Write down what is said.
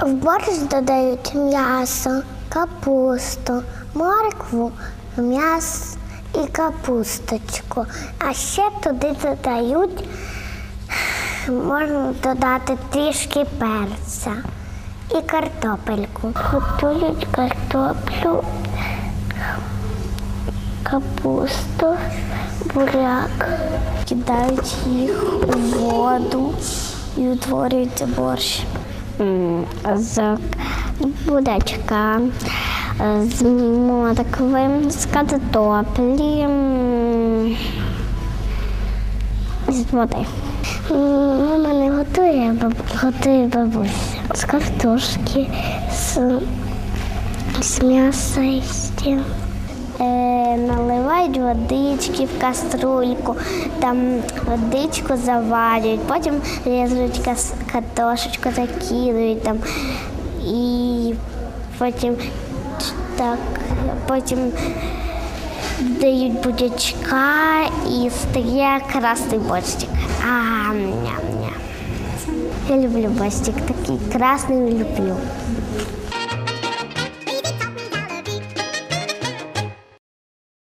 В борщ додають м'ясо, капусту, моркву, м'ясо і капусточку. А ще туди додають, можна додати трішки перця і картопельку. Готують картоплю, капусту, буряк, кидають їх у воду і утворюється борщ з бурячка, з моркви, з картоплі, з води. Мама не готує, баб- готує бабуся. З картошки, з, з м'яса і. Е, наливають водички в каструльку, там водичку заварюють, потім різуть картошечку, закидують там і потім так, потім дають будячка і стає красний борщик. А, ням-ням. Я люблю борщик такий красний люблю.